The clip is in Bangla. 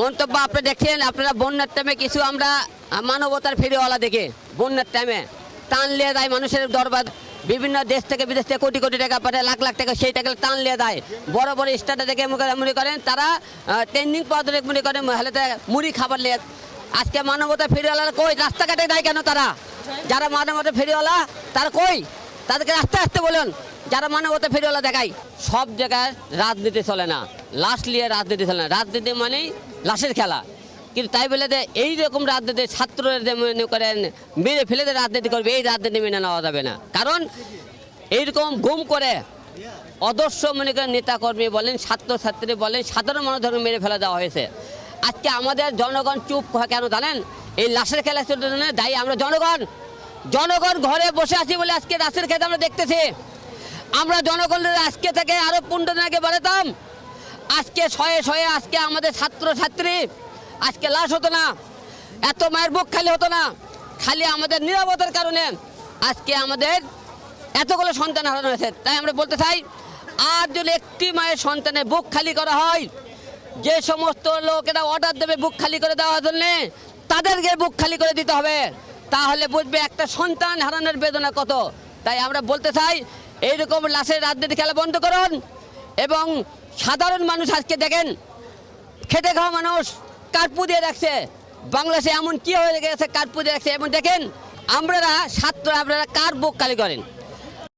মন্তব্য আপনি দেখছেন, আপনারা বন্যার টাইমে কিছু আমরা মানবতার ফেরিওয়ালা দেখে, বন্যার টাইমে। টান লিয়ে দেয় মানুষের দরবার, বিভিন্ন দেশ থেকে বিদেশ থেকে কোটি কোটি টাকা পাঠায়, লাখ লাখ টাকা সেই টাকা টান লিয়ে দেয়। বড় বড় স্টার্টে দেখে মনে করেন, তারা ট্রেন্ডিং পদ্ধতি মনে করেন, হেলেতে মুড়ি খাবার লিয়ে আজকে মানবতা ফেরিওয়ালারা কই? রাস্তাঘাটে দেয় কেন তারা? যারা মানবতা ফেরিওয়ালা, তারা কই? তাদেরকে আস্তে আস্তে বলুন, যারা মানবতা ফেরিওয়ালা দেখায়, সব জায়গায় রাজনীতি চলে না। লাশ নিয়ে রাজনীতি চলে না। রাজনীতি মানেই লাশের খেলা। কিন্তু তাই বলে যে এইরকম রাজনীতি ছাত্রদের মনে করেন, মেরে ফেলে রাজনীতি করবে, এই রাজনীতি মেনে নেওয়া যাবে না। কারণ এইরকম গুম করে অদর্শ মনে করেন নেতাকর্মী বলেন, ছাত্রছাত্রী বলেন, সাধারণ মানুষ ধরে মেরে ফেলা দেওয়া হয়েছে। আজকে আমাদের জনগণ চুপ কেন জানেন? এই লাশের খেলার জন্য দায়ী আমরা জনগণ জনগণ ঘরে বসে আছি বলে আজকে রাশের খেতে আমরা দেখতেছি। আমরা জনগণের আজকে থেকে আরও পনেরো দিন আগে বাড়াতাম। আজকে শয়ে শয়ে আজকে আমাদের ছাত্র ছাত্রী আজকে লাশ হতো না। এত মায়ের বুক খালি হতো না। খালি আমাদের নিরাপত্তার কারণে আজকে আমাদের এতগুলো সন্তান হারানো হয়েছে। তাই আমরা বলতে চাই, আর যদি একটি মায়ের সন্তানের বুক খালি করা হয়, যে সমস্ত লোকেরা অর্ডার দেবে বুক খালি করে দেওয়ার জন্যে, তাদেরকে বুক খালি করে দিতে হবে। তাহলে বুঝবে একটা সন্তান হারানোর বেদনা কত। তাই আমরা বলতে চাই, এইরকম লাশের রাজনীতি খেলা বন্ধ করুন এবং সাধারণ মানুষ আজকে দেখেন, খেটে খাওয়া মানুষ কার্পু দিয়ে রাখছে। বাংলাদেশে এমন কি হয়ে গেছে, কার্পু দিয়ে রাখছে। এবং দেখেন আমরা ছাত্র আপনারা কার বুক খালি করেন?